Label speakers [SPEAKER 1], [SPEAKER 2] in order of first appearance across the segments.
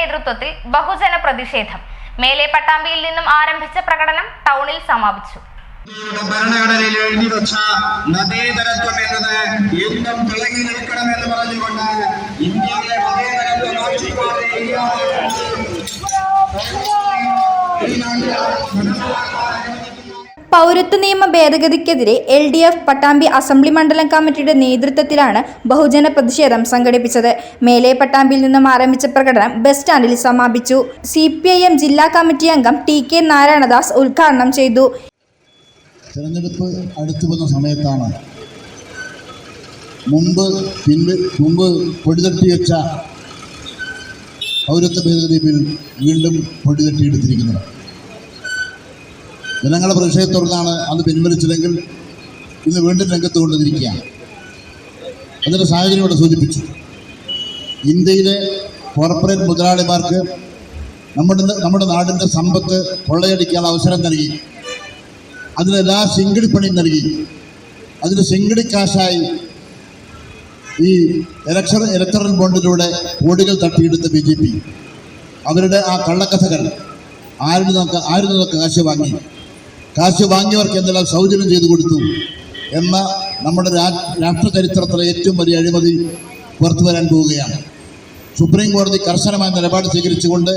[SPEAKER 1] നേതൃത്വത്തിൽ ബഹുജന പ്രതിഷേധം. മേലെ പട്ടാമ്പിയിൽ നിന്നും ആരംഭിച്ച പ്രകടനം ടൗണിൽ സമാപിച്ചു.
[SPEAKER 2] ഭരണഘടനയിൽ എഴുതി വെച്ച മതേതരത്വം എന്നത് എന്നും തിളങ്ങി നിൽക്കണമെന്ന് പറഞ്ഞുകൊണ്ട് ഇന്ത്യയിലെ മതേതരത്വം ആക്ഷിക്കാതെ ഇല്ലാതെ
[SPEAKER 3] പൗരത്വ നിയമ ഭേദഗതിക്കെതിരെ L D F Pattambi assembly മണ്ഡലം കമ്മിറ്റിയുടെ നേതൃത്വത്തിലാണ് ബഹുജന പ്രതിഷേധം സംഘടിപ്പിച്ചത്. മേലെ പട്ടാമ്പിയിൽ നിന്നും ആരംഭിച്ച പ്രകടനം ബസ് സ്റ്റാൻഡിൽ സമാപിച്ചു. സി പി ഐ എം ജില്ലാ കമ്മിറ്റി അംഗം ടി കെ നാരായണദാസ് ഉദ്ഘാടനം ചെയ്തു.
[SPEAKER 4] തിരഞ്ഞെടുപ്പ് അടുത്തു വന്ന സമയത്താണ് മുമ്പ് പിൻവ് മുമ്പ് പൊടിതട്ടി വെച്ച പൗരത്വ ഭേദഗതി ബിൽ വീണ്ടും പൊടിതട്ടിയെടുത്തിരിക്കുന്നത്. ജനങ്ങളുടെ പ്രതിഷേധത്തോടാണ് അന്ന് പിൻവലിച്ചതെങ്കിൽ ഇന്ന് വീണ്ടും രംഗത്ത് കൊണ്ടുവന്നിരിക്കുകയാണ് അതിന്റെ സാഹചര്യം ഇവിടെ സൂചിപ്പിച്ചു. ഇന്ത്യയിലെ കോർപ്പറേറ്റ് മുതലാളിമാർക്ക് നമ്മുടെ നമ്മുടെ നാടിന്റെ സമ്പത്ത് കൊള്ളയടിക്കാൻ അവസരം നൽകി. അതിനെല്ലാ ശിങ്കിടിപ്പണിയും നൽകി. അതിന് ശിങ്കിടിക്കാശായി ഈ ഇലക്ഷൻ ഇലക്ടറൽ ബോണ്ടിലൂടെ കോടികൾ തട്ടിയെടുത്ത ബി ജെ പി. അവരുടെ ആ കള്ളക്കഥകൾ ആരുടെ നമുക്ക് ആരുടെ നമുക്ക് കാശ് വാങ്ങി. കാശ് വാങ്ങിയവർക്ക് എന്തെല്ലാം സൗജന്യം ചെയ്തു കൊടുത്തു എന്ന നമ്മുടെ രാ- രാഷ്ട്ര ചരിത്രത്തിലെ ഏറ്റവും വലിയ അഴിമതി പുറത്തു വരാൻ പോവുകയാണ്. സുപ്രീം കോടതി കർശനമായ നിലപാട് സ്വീകരിച്ചുകൊണ്ട്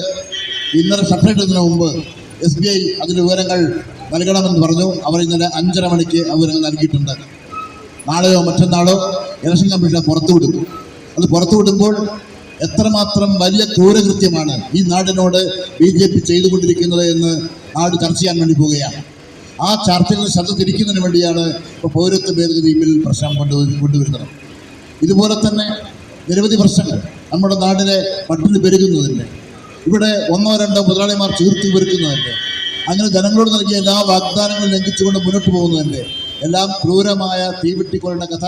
[SPEAKER 4] ഇന്നലെ സെപ്പറേറ്റതിന് മുമ്പ് എസ് ബി ഐ അതിന്റെ വിവരങ്ങൾ നൽകണമെന്ന് പറഞ്ഞു. അവർ ഇന്നലെ അഞ്ചര മണിക്ക് വിവരങ്ങൾ നൽകിയിട്ടുണ്ട്. നാളെയോ മറ്റന്നാളോ ഇലക്ഷൻ കമ്മീഷൻ പുറത്തു പുറത്തുവിടും അത് പുറത്തുവിടുമ്പോൾ എത്രമാത്രം വലിയ ക്രൂരകൃത്യമാണ് ഈ നാടിനോട് ബി ജെ പി ചെയ്തുകൊണ്ടിരിക്കുന്നത് എന്ന് നാട് ചർച്ച ചെയ്യാൻ വേണ്ടി പോവുകയാണ്. ആ നിന്ന് ശ്രദ്ധ തിരിക്കുന്നതിന് വേണ്ടിയാണ് ഇപ്പോൾ പൗരത്വ ഭേദഗതി ബിൽ പ്രശ്നം കൊണ്ടു കൊണ്ടുവരുന്നത്. ഇതുപോലെ തന്നെ നിരവധി പ്രശ്നങ്ങൾ നമ്മുടെ നാടിനെ പട്ടിണി പെരുകുന്നതിന്റെ ഇവിടെ ഒന്നോ രണ്ടോ മുതലാളിമാർ ചീർത്തി പെരുക്കുന്നതിന്റെ അങ്ങനെ ജനങ്ങളോട് നൽകിയ എല്ലാ വാഗ്ദാനങ്ങളും ലംഘിച്ചുകൊണ്ട് മുന്നോട്ട് പോകുന്നതിന്റെ എല്ലാം ക്രൂരമായ തീവെട്ടിക്കൊള്ളുന്ന കഥ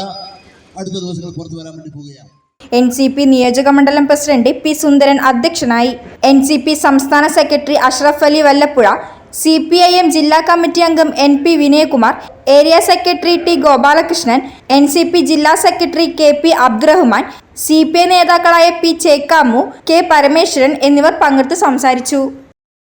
[SPEAKER 4] അടുത്ത ദിവസങ്ങൾ പുറത്തു വരാൻ വേണ്ടി പോവുകയാണ്
[SPEAKER 3] എൻ സി പി നിയോജക മണ്ഡലം പ്രസിഡന്റ് പി സുന്ദരൻ അധ്യക്ഷനായി. എൻ സി പി സംസ്ഥാന secretary Ashraf Ali Vallappuzha C P I M ജില്ലാ കമ്മിറ്റി അംഗം N P Vinayakumar area secretary T Gopalakrishnan N C P ജില്ലാ secretary K P Abdurahman C P I നേതാക്കളായ P Chekkamu K Parameswaran എന്നിവർ പങ്കെടുത്ത് സംസാരിച്ചു.